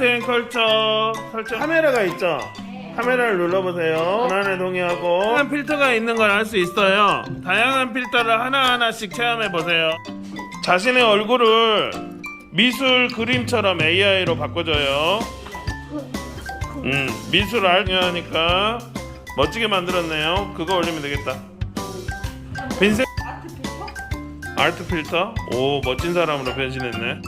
앤 컬처 설정 카메라가 있죠? 카메라를 눌러보세요. 권한에 동의하고. 다양한 필터가 있는 걸 알 수 있어요. 다양한 필터를 하나하나씩 체험해 보세요. 자신의 얼굴을 미술 그림처럼 AI로 바꿔줘요. 음, 미술 알하니까 멋지게 만들었네요. 그거 올리면 되겠다. 빈색. 아트 필터? 오 멋진 사람으로 변신했네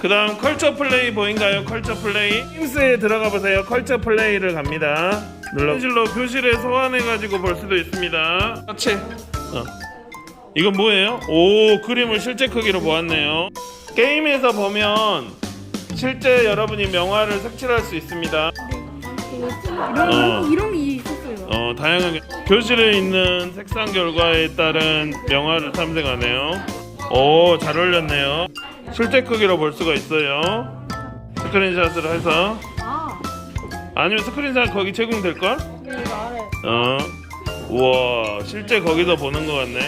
그 다음 컬처 플레이 보인가요? 컬처 플레이 킹스에 들어가 보세요 컬처 플레이를 갑니다 눌러 펜실로 교실에 소환해가지고 볼 수도 있습니다 터치 어. 이건 뭐예요? 오 그림을 실제 크기로 보았네요 게임에서 보면 실제 여러분이 명화를 색칠할 수 있습니다 이런 어. 이런 게 있었어요. 어, 다양하게 교실에 있는 색상 결과에 따른 명화를 탐색하네요. 오, 잘 어울렸네요. 실제 크기로 볼 수가 있어요. 스크린샷을 해서 아, 아니면 스크린샷 거기 제공될 걸? 여기 아래. 어. 우와, 실제 거기서 보는 것 같네.